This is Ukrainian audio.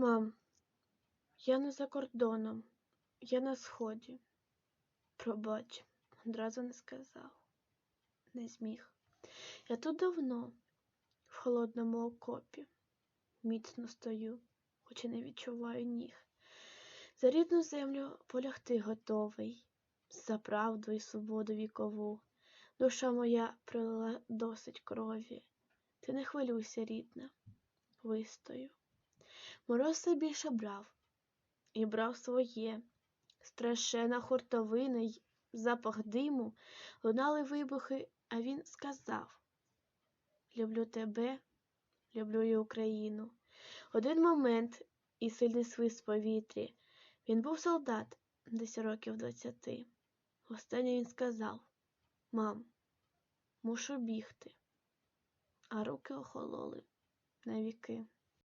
Мам, я не за кордоном, я на сході. Пробач, одразу не сказав, не зміг. Я тут давно, в холодному окопі, міцно стою, хоч і не відчуваю ніг. За рідну землю полягти готовий, за правду і свободу вікову. Душа моя пролила досить крові. Ти не хвилюйся, рідна, вистою. Мороз все більше брав, і брав своє. Страшена хуртовина й запах диму, лунали вибухи, а він сказав: Люблю тебе, люблю і Україну. Один момент і сильний свист в повітрі. Він був солдат десь років двадцяти. Останнє він сказав: Мам, мушу бігти, а руки охололи навіки.